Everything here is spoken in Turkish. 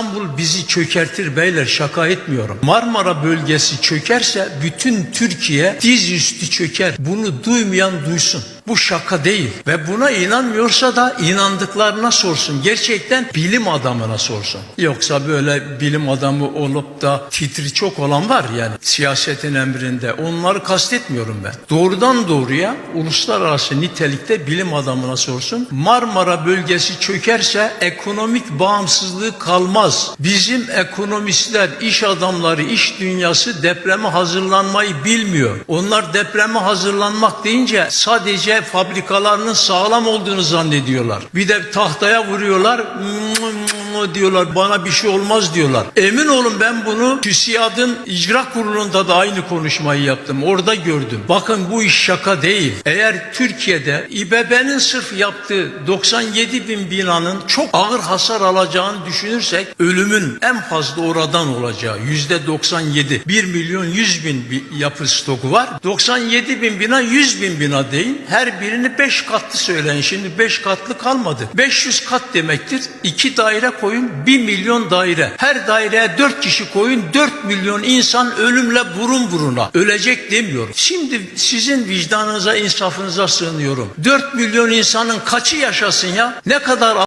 İstanbul bizi çökertir beyler şaka etmiyorum. Marmara bölgesi çökerse bütün Türkiye dizüstü çöker. Bunu duymayan duysun. Bu şaka değil ve buna inanmıyorsa da inandıklarına sorsun. Gerçekten bilim adamına sorsun. Yoksa böyle bilim adamı olup da titri çok olan var yani siyasetin emrinde. Onları kastetmiyorum ben. Doğrudan doğruya uluslararası nitelikte bilim adamına sorsun. Marmara bölgesi çökerse ekonomik bağımsızlığı kalmaz. Bizim ekonomistler, iş adamları, iş dünyası depreme hazırlanmayı bilmiyor. Onlar depreme hazırlanmak deyince sadece fabrikalarının sağlam olduğunu zannediyorlar. Bir de tahtaya vuruyorlar diyorlar bana bir şey olmaz diyorlar. Emin olun ben bunu TÜSİAD'ın icra kurulunda da aynı konuşmayı yaptım. Orada gördüm. Bakın bu iş şaka değil. Eğer Türkiye'de İBB'nin sırf yaptığı 97 bin binanın çok ağır hasar alacağını düşünürsek ölümün en fazla oradan olacağı yüzde 97. 1 milyon 100 bin yapı stoku var. 97 bin bina 100 bin bina deyin. Her birini 5 katlı söyleyin. Şimdi 5 katlı kalmadı. 500 kat demektir. 2 daire koyun 1 milyon daire. Her daireye 4 kişi koyun 4 milyon insan ölümle burun buruna. Ölecek demiyorum. Şimdi sizin vicdanınıza insafınıza sığınıyorum. 4 milyon insanın kaçı yaşasın ya? Ne kadar